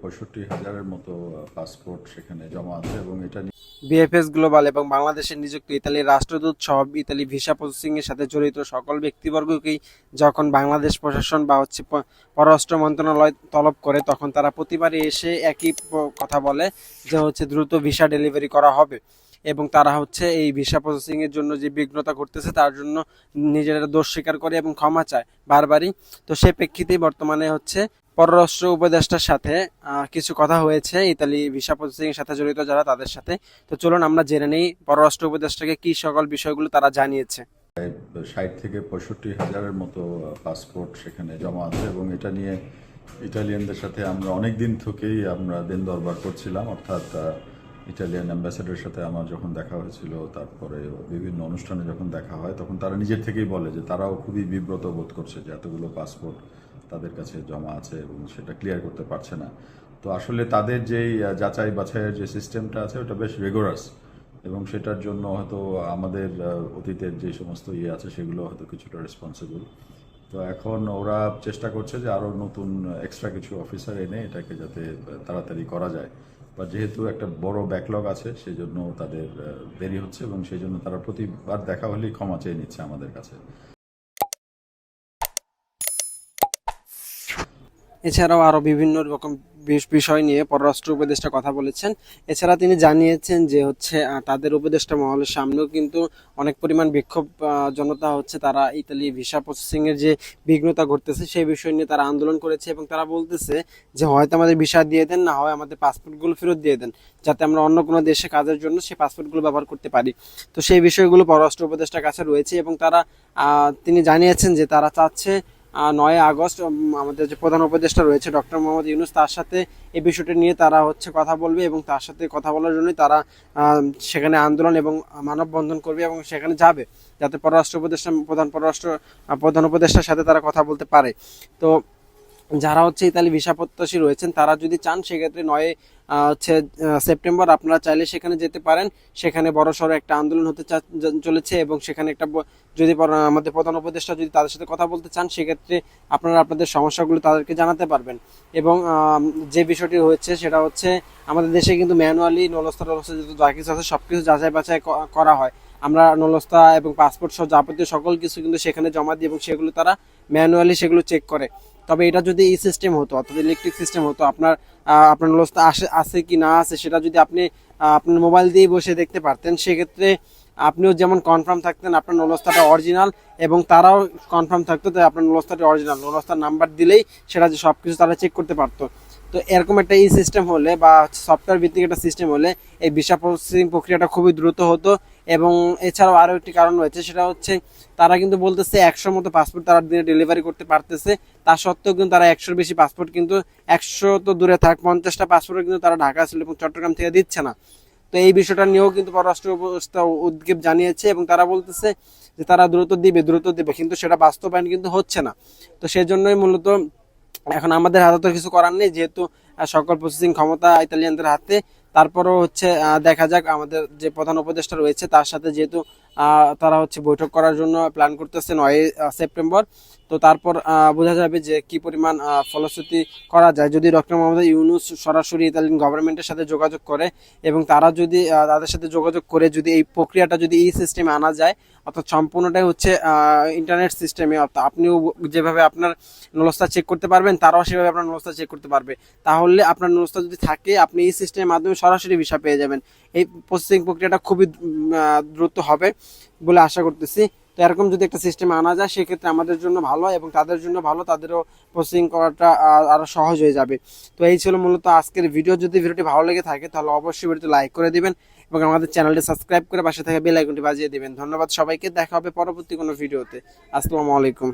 পঁয়ষট্টি হাজারের মতো পাসপোর্ট সেখানে জমা আছে এবং এটা বিএফএস গ্লোবাল এবং বাংলাদেশে নিযুক্ত ইতালির রাষ্ট্রদূত সহ ইতালি ভিসা প্রসেসিং এর সাথে জড়িত সকল ব্যক্তিবর্গকেই যখন বাংলাদেশ প্রশাসন বা হচ্ছে পররাষ্ট্র মন্ত্রণালয় তলব করে, তখন তারা প্রতিবারই এসে একই কথা বলে যে হচ্ছে দ্রুত ভিসা ডেলিভারি করা হবে এবং তারা হচ্ছে এই ভিসা প্রসেসিং এর জন্য যে বিঘ্নতা করতেছে তার জন্য নিজেরা দোষ স্বীকার করে এবং ক্ষমা চায় বারবারই। তো সে প্রেক্ষিতেই বর্তমানে হচ্ছে পররাষ্ট্র উপদেষ্টার সাথে কিছু কথা হয়েছে, ইতালি ভিসা প্রসেসিং এর সাথে জড়িত যারা, তাদের সাথে। তো চলুন আমরা জেনে নেই পররাষ্ট্র উপদেষ্টাকে কি সকল বিষয়গুলো তারা জানিয়েছে। ষাট থেকে পঁয়ষট্টি হাজারের মতো পাসপোর্ট সেখানে জমা আছে এবং এটা নিয়ে ইটালিয়ানদের সাথে আমরা অনেক দিন থেকেই আমরা দিন দরবার করছিলাম। অর্থাৎ ইটালিয়ান অ্যাম্বাসেডারের সাথে আমার যখন দেখা হয়েছিল, তারপরে বিভিন্ন অনুষ্ঠানে যখন দেখা হয়, তখন তারা নিজের থেকেই বলে যে তারাও খুবই বিব্রত বোধ করছে যে এতগুলো পাসপোর্ট তাদের কাছে জমা আছে এবং সেটা ক্লিয়ার করতে পারছে না। তো আসলে তাদের যেই যাচাই বাছাইয়ের যে সিস্টেমটা আছে, ওটা বেশ রেগুলাস এবং সেটার জন্য হয়তো আমাদের অতীতের যে সমস্ত ইয়ে আছে, সেগুলো হয়তো কিছুটা রেসপন্সিবল তো এখন ওরা চেষ্টা করছে যে আরও নতুন এক্সট্রা কিছু অফিসার এনে এটাকে যাতে তাড়াতাড়ি করা যায়। বা যেহেতু একটা বড় ব্যাকলগ আছে সেই জন্য তাদের দেরি হচ্ছে এবং সেই জন্য তারা প্রতিবার দেখা হলেই ক্ষমা চেয়ে নিচ্ছে আমাদের কাছে। এছাড়াও আরও বিভিন্ন রকম বিষয় নিয়ে পররাষ্ট্র উপদেষ্টা কথা বলেছেন। এছাড়া তিনি জানিয়েছেন যে হচ্ছে তাদের উপদেষ্টা মহলের সামনেও কিন্তু অনেক পরিমাণ বিক্ষোভ জনতা হচ্ছে তারা ইতালি ভিসা প্রসেসিংয়ের যে বিঘ্নতা ঘটতেছে সেই বিষয় নিয়ে তারা আন্দোলন করেছে এবং তারা বলতেছে যে হয়তো আমাদের ভিসা দিয়ে দেন, না হয় আমাদের পাসপোর্টগুলো ফেরত দিয়ে দেন, যাতে আমরা অন্য কোনো দেশে কাজের জন্য সেই পাসপোর্টগুলো ব্যবহার করতে পারি। তো সেই বিষয়গুলো পররাষ্ট্র উপদেষ্টার কাছে রয়েছে এবং তারা তিনি জানিয়েছেন যে তারা চাচ্ছে নয় আগস্ট আমাদের যে প্রধান উপদেষ্টা রয়েছে ডক্টর মোহাম্মদ ইউনুস, তার সাথে এই বিষয়টি নিয়ে তারা হচ্ছে কথা বলবে এবং তার সাথে কথা বলার জন্যই তারা সেখানে আন্দোলন এবং মানববন্ধন করবে এবং সেখানে যাবে যাতে পররাষ্ট্র উপদেষ্টা, প্রধান পররাষ্ট্র প্রধান উপদেষ্টার সাথে তারা কথা বলতে পারে। তো যারা হচ্ছে ইতালি ভিসা প্রত্যাশী রয়েছেন, তারা যদি চান, সেক্ষেত্রে নয় হচ্ছে সেপ্টেম্বর আপনারা চাইলে সেখানে যেতে পারেন। সেখানে বড় সড়ো একটা আন্দোলন হতে চলেছে এবং সেখানে একটা যদি আমাদের প্রধান উপদেষ্টা যদি তাদের সাথে কথা বলতে চান, সেক্ষেত্রে আপনারা আপনাদের সমস্যাগুলো তাদেরকে জানাতে পারবেন। এবং যে বিষয়টি হচ্ছে সেটা হচ্ছে আমাদের দেশে কিন্তু ম্যানুয়ালি নলস্তা, টলস্তা যত যা কিছু আছে সব কিছু যাচাই বাছাই করা হয়। আমরা নলস্তা এবং পাসপোর্ট সহ যাবতীয় সকল কিছু কিন্তু সেখানে জমা দিই এবং সেগুলো তারা ম্যানুয়ালি সেগুলো চেক করে। তবে এটা যদি এই সিস্টেম হতো, অর্থাৎ ইলেকট্রিক সিস্টেম হতো, আপনার আপনার নলস্তা আসে, আছে কি না আছে, সেটা যদি আপনি আপনার মোবাইল দিয়ে বসে দেখতে পারতেন, সেক্ষেত্রে আপনিও যেমন কনফার্ম থাকতেন আপনার নলস্তাটা অরিজিনাল এবং তারাও কনফার্ম থাকতো যে আপনার নলস্তাটা অরিজিনাল নলস্তার নাম্বার দিলেই সেটা যে সব কিছু তারা চেক করতে পারতো। তো এরকম একটা ই সিস্টেম হলে বা সফটওয়্যার ভিত্তিক একটা সিস্টেম হলে এই ভিসা প্রসেসিং প্রক্রিয়াটা খুবই দ্রুত হতো এবং এছাড়াও আরও একটি কারণ রয়েছে, সেটা হচ্ছে তারা কিন্তু বলতেছে একশোর মতো পাসপোর্ট তারা দিনে ডেলিভারি করতে পারতেছে। তা সত্ত্বেও কিন্তু তারা একশোর বেশি পাসপোর্ট কিন্তু, একশো তো দূরে থাক, পঞ্চাশটা পাসপোর্ট কিন্তু তারা ঢাকা ছিল এবং চট্টগ্রাম থেকে দিচ্ছে না। তো এই বিষয়টা নিয়েও কিন্তু পররাষ্ট্র উপদেষ্টা উদ্বেগ জানিয়েছে এবং তারা বলতেছে যে তারা দ্রুত দিবে দ্রুত দিবে, কিন্তু সেটা বাস্তবায়ন কিন্তু হচ্ছে না। তো সেজন্যই মূলত এখন আমাদের হাতে তো কিছু করার নেই, যেহেতু সকল প্রসেসিং ক্ষমতা ইতালিয়ানদের হাতে। তারপরও হচ্ছে দেখা যাক আমাদের যে প্রধান উপদেষ্টা রয়েছে, তার সাথে যেহেতু তারা হচ্ছে বৈঠক করার জন্য প্ল্যান করতেছে নয় সেপ্টেম্বর। তো তারপর বোঝা যাবে যে কি পরিমাণ ফলশ্রুতি করা যায়। যদি ডক্টর মোহাম্মদ ইউনুস সরাসরি ইতালিয়ান গভর্নমেন্টের সাথে যোগাযোগ করে এবং তারা যদি তাদের সাথে যোগাযোগ করে যদি এই প্রক্রিয়াটা যদি এই সিস্টেমে আনা যায় অর্থাৎ সম্পূর্ণটাই হচ্ছে ইন্টারনেট সিস্টেমে অর্থাৎ আপনিও যেভাবে আপনার নলস্তা চেক করতে পারবেন, তারাও সেভাবে আপনার নলস্তা চেক করতে পারবে। তাহলে আপনার নলস্তা যদি থাকে, আপনি এই সিস্টেমের মাধ্যমে সরাসরি ভিসা পেয়ে যাবেন। এই প্রসেসিং প্রক্রিয়াটা খুবই দ্রুত হবে বলে আশা করতেছি। তো এরকম যদি একটা সিস্টেম আনা যায়, সেক্ষেত্রে আমাদের জন্য ভালো এবং তাদের জন্য ভালো, তাদেরও প্রসেসিং করাটা আরও সহজ হয়ে যাবে। তো এই ছিল মূলত আজকের ভিডিও যদি ভিডিওটি ভালো লেগে থাকে, তাহলে অবশ্যই ভিডিওটি লাইক করে দিবেন এবং আমাদের চ্যানেলটি সাবস্ক্রাইব করে পাশে থাকা বেল আইকনটি বাজিয়ে দেবেন। ধন্যবাদ সবাইকে। দেখা হবে পরবর্তী কোনো ভিডিওতে। আসসালামু আলাইকুম।